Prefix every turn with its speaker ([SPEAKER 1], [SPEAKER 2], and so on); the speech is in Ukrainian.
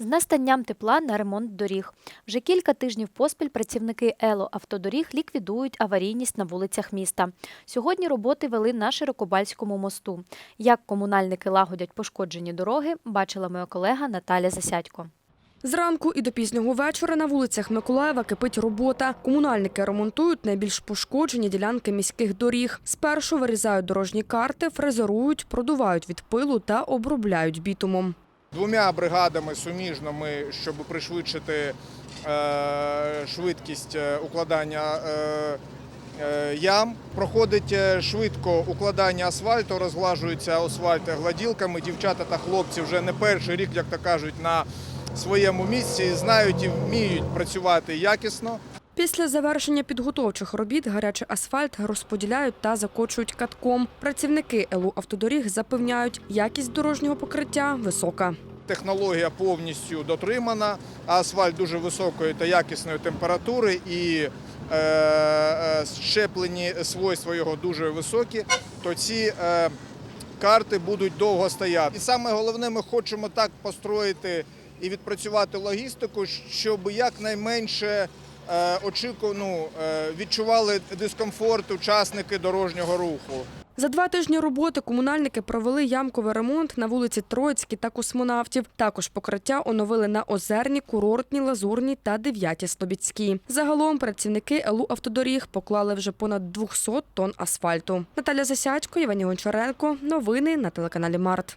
[SPEAKER 1] З настанням тепла на ремонт доріг. Вже кілька тижнів поспіль працівники Ело автодоріг ліквідують аварійність на вулицях міста. Сьогодні роботи вели на Широкобальському мосту. Як комунальники лагодять пошкоджені дороги, бачила моя колега Наталя Засядько.
[SPEAKER 2] Зранку і до пізнього вечора на вулицях Миколаєва кипить робота. Комунальники ремонтують найбільш пошкоджені ділянки міських доріг. Спершу вирізають дорожні карти, фрезерують, продувають від пилу та обробляють бітумом.
[SPEAKER 3] Двома бригадами суміжно ми, щоб пришвидшити е, швидкість е, укладання е, ям. Проходить швидко укладання асфальту, розглажується асфальт гладілками. Дівчата та хлопці вже не перший рік, як то кажуть, на своєму місці знають і вміють працювати якісно.
[SPEAKER 2] Після завершення підготовчих робіт гарячий асфальт розподіляють та закочують катком. Працівники ЕЛУ автодоріг запевняють, якість дорожнього покриття висока.
[SPEAKER 3] Технологія повністю дотримана, асфальт дуже високої та якісної температури і е, е, щеплені свойства його дуже високі, то ці е, карти будуть довго стояти. І саме головне, ми хочемо так построїти і відпрацювати логістику, щоб якнайменше е, очіку, ну, е, відчували дискомфорт учасники дорожнього руху.
[SPEAKER 2] За два тижні роботи комунальники провели ямковий ремонт на вулиці Троїцькій та Космонавтів. Також покриття оновили на Озерній, Курортній, Лазурній та Дев'ятій Слобідській. Загалом працівники ЕЛУ автодоріг поклали вже понад 200 тонн асфальту. Наталя Засядько, Євгеній Гончаренко. Новини на телеканалі Март.